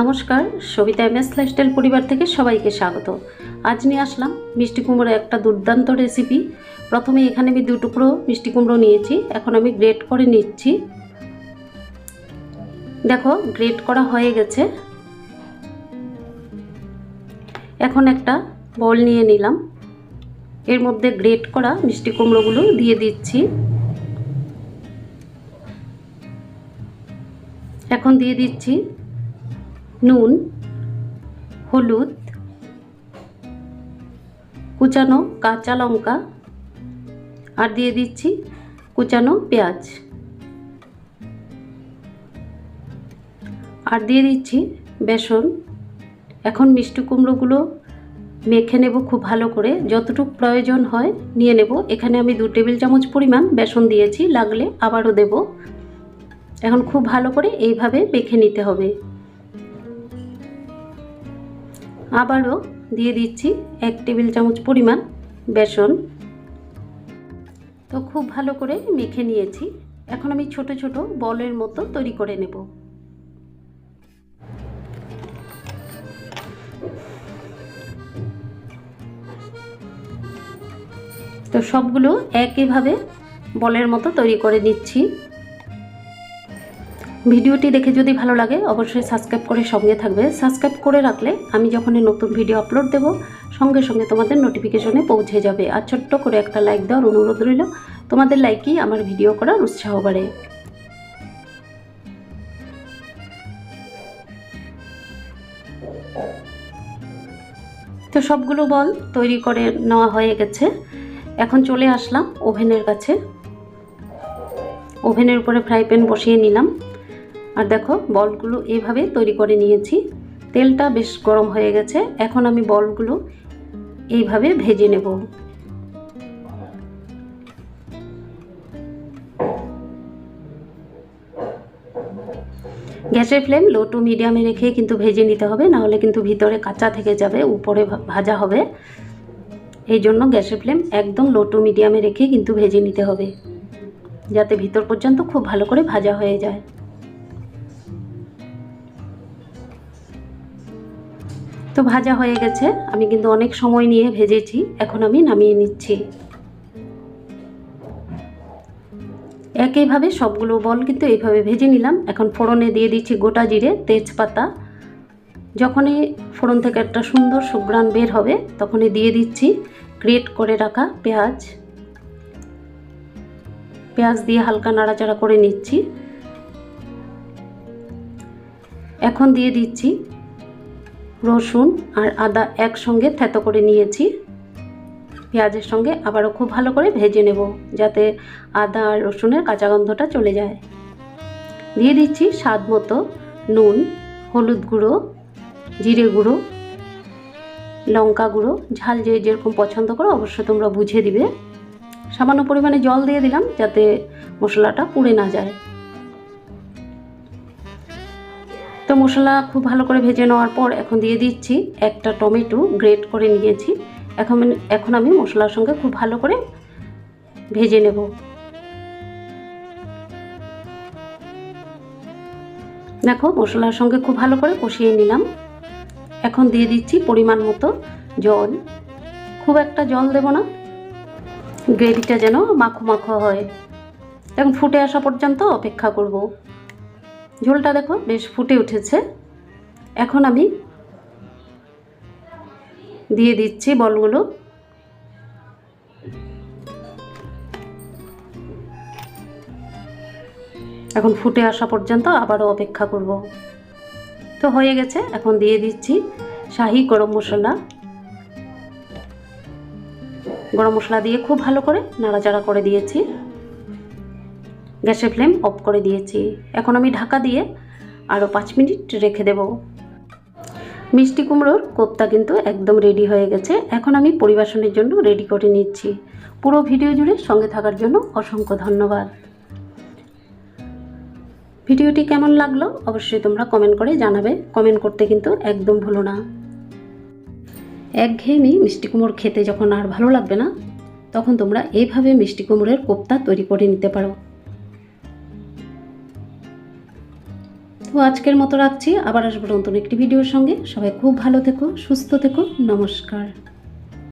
নমস্কার, Sabita M S lifestyle পরিবার থেকে সবাইকে স্বাগত। আজ নিয়ে আসলাম মিষ্টি কুমড়োর একটা দুর্দান্ত রেসিপি প্রথমে এখানে আমি দু টুকরো মিষ্টি কুমড়ো নিয়েছি, এখন আমি গ্রেট করে নিচ্ছি। দেখো গ্রেট করা হয়ে গেছে। এখন একটা বল নিয়ে নিলাম। এর মধ্যে গ্রেট করা মিষ্টি কুমড়োগুলো দিয়ে দিচ্ছি। এখন দিয়ে দিচ্ছি নুন, হলুদ, কুচানো কাঁচা লঙ্কা, আর দিয়ে দিচ্ছি কুচানো পেঁয়াজ। আর দিয়ে দিচ্ছি বেসন। এখন মিষ্টি কুমড়োগুলো মেখে নেব খুব ভালো করে। যতটুকু প্রয়োজন হয় নিয়ে নেব। এখানে আমি দু টেবিল চামচ পরিমাণ বেসন দিয়েছি। লাগলে আবারও দেব। এখন খুব ভালো করে এইভাবে মেখে নিতে হবে। আবারও দিয়ে দিচ্ছি এক টেবিল চামচ পরিমাণ বেসন। তো খুব ভালো করে মেখে নিয়েছি। এখন আমি ছোট ছোট বলের মতো তৈরি করে নেব। তো সবগুলো একইভাবে বলের মতো তৈরি করে নিচ্ছি। ভিডিওটি দেখে যদি ভালো লাগে, অবশ্যই সাবস্ক্রাইব করে সঙ্গে থাকবে। সাবস্ক্রাইব করে রাখলে আমি যখনই নতুন ভিডিও আপলোড দেব, সঙ্গে সঙ্গে তোমাদের নোটিফিকেশনে পৌঁছে যাবে। আর ছোট্ট করে একটা লাইক দেওয়ার অনুরোধ রইল, তোমাদের লাইকই আমার ভিডিও করার উৎসাহ বাড়ে। তো সবগুলো বল তৈরি করে নেওয়া হয়ে গেছে। এখন চলে আসলাম ওভেনের কাছে। ওভেনের উপরে ফ্রাই প্যান বসিয়ে নিলাম। আর দেখো, বলগুলো এইভাবে তৈরি করে নিয়েছি। তেলটা বেশ গরম হয়ে গেছে। এখন আমি বলগুলো এইভাবে ভেজে নেব। গ্যাসের ফ্লেম লো টু মিডিয়ামে রেখে কিন্তু ভেজে নিতে হবে, নাহলে কিন্তু ভিতরে কাঁচা থেকে যাবে, উপরে ভাজা হবে। এই জন্য গ্যাসের ফ্লেম একদম লো টু মিডিয়ামে রেখে কিন্তু ভেজে নিতে হবে, যাতে ভিতর পর্যন্ত খুব ভালো করে ভাজা হয়ে যায়। তো ভাজা হয়ে গেছে। আমি কিন্তু অনেক সময় নিয়ে ভেজেছি, এখন আমি নামিয়ে নিচ্ছি। একইভাবে সবগুলো বল কিন্তু এইভাবে ভেজে নিলাম। এখন ফোড়নে দিয়ে দিচ্ছি গোটা জিরে, তেজপাতা। যখনই ফোড়ন থেকে একটা সুন্দর সুগ্রান বের হবে, তখনই দিয়ে দিচ্ছি গ্রেট করে রাখা পেঁয়াজ। পেঁয়াজ দিয়ে হালকা নাড়াচাড়া করে নিচ্ছি। এখন দিয়ে দিচ্ছি রসুন আর আদা একসঙ্গে থেতো করে নিয়েছি। পেঁয়াজের সঙ্গে আবারও খুব ভালো করে ভেজে নেব যাতে আদা আর রসুনের কাঁচা গন্ধটা চলে যায়। দিয়ে দিচ্ছি স্বাদ মতো নুন, হলুদ গুঁড়ো, জিরে গুঁড়ো, লঙ্কা গুঁড়ো। ঝাল যে যেরকম পছন্দ করো অবশ্য তোমরা বুঝে দিবে। সামান্য পরিমাণে জল দিয়ে দিলাম যাতে মশলাটা পুড়ে না যায়। তো মশলা খুব ভালো করে ভেজে নেওয়ার পর এখন দিয়ে দিচ্ছি একটা টমেটো গ্রেট করে নিয়েছি। এখন এখন আমি মশলার সঙ্গে খুব ভালো করে ভেজে নেব। দেখো, মশলার সঙ্গে খুব ভালো করে কষিয়ে নিলাম। এখন দিয়ে দিচ্ছি পরিমাণ মতো জল। খুব একটা জল দেব না। গ্রেভিটা যেন মাখো মাখো হয়। এখন ফুটে আসা পর্যন্ত অপেক্ষা করব। ঝোলটা দেখো বেশ ফুটে উঠেছে। এখন আমি দিয়ে দিচ্ছি বলগুলো। এখন ফুটে আসা পর্যন্ত আবারও অপেক্ষা করব। তো হয়ে গেছে, এখন দিয়ে দিচ্ছি শাহি গরম মশলা। গরম মশলা দিয়ে খুব ভালো করে নাড়াচাড়া করে দিয়েছি। গ্যাসের ফ্লেম অফ করে দিয়েছি। এখন আমি ঢাকা দিয়ে আরও পাঁচ মিনিট রেখে দেব। মিষ্টি কুমড়োর কোপ্তা কিন্তু একদম রেডি হয়ে গেছে। এখন আমি পরিবেশনের জন্য রেডি করে নিচ্ছি। পুরো ভিডিও জুড়ে সঙ্গে থাকার জন্য অসংখ্য ধন্যবাদ। ভিডিওটি কেমন লাগল অবশ্যই তোমরা কমেন্ট করে জানাবে। কমেন্ট করতে কিন্তু একদম ভুলো না। একঘেয়েমি মিষ্টি কুমড়োর খেতে যখন আর ভালো লাগবে না, তখন তোমরা এইভাবে মিষ্টি কুমড়োর কোপ্তা তৈরি করে নিতে পারো। আজকের মতো রাখছি। আবার আসব নতুন একটি ভিডিওর সঙ্গে। সবাই খুব ভালো থেকো, সুস্থ থেকো। নমস্কার।